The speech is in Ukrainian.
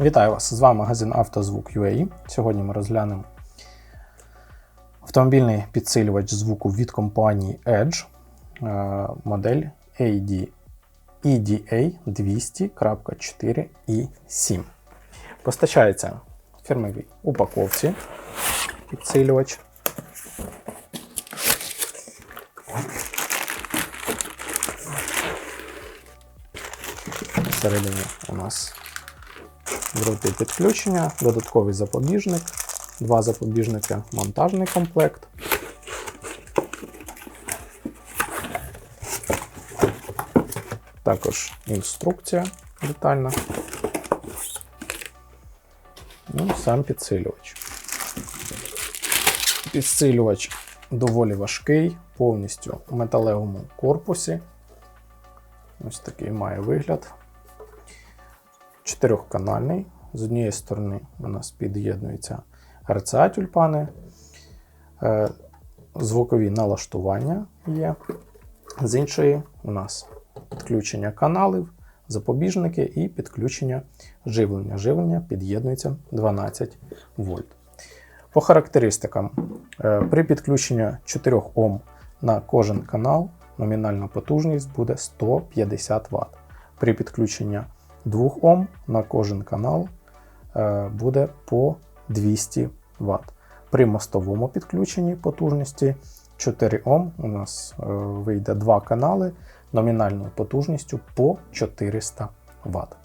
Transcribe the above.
Вітаю вас! З вами магазин «Автозвук.UA». Сьогодні ми розглянемо автомобільний підсилювач звуку від компанії Edge, е, модель AD, EDA 200.4 i 7 Постачається в фірмовій упаковці підсилювач. Всередині у нас дроти підключення, додатковий запобіжник, два запобіжники, монтажний комплект. Також інструкція детальна. Ну, сам підсилювач. Підсилювач доволі важкий, повністю у металевому корпусі. Ось такий має вигляд. Чотирьохканальний. З однієї сторони у нас під'єднуються RCA тюльпани, е, звукові налаштування є. З іншої у нас підключення каналів, запобіжники і підключення живлення. Живлення під'єднується 12 вольт. По характеристикам, е, при підключенні 4 Ом на кожен канал номінальна потужність буде 150 Вт. При підключенні 2 Ом на кожен канал е, буде по 200 Вт. При мостовому підключенні потужності 4 Ом у нас е, вийде 2 канали номінальною потужністю по 400 Вт.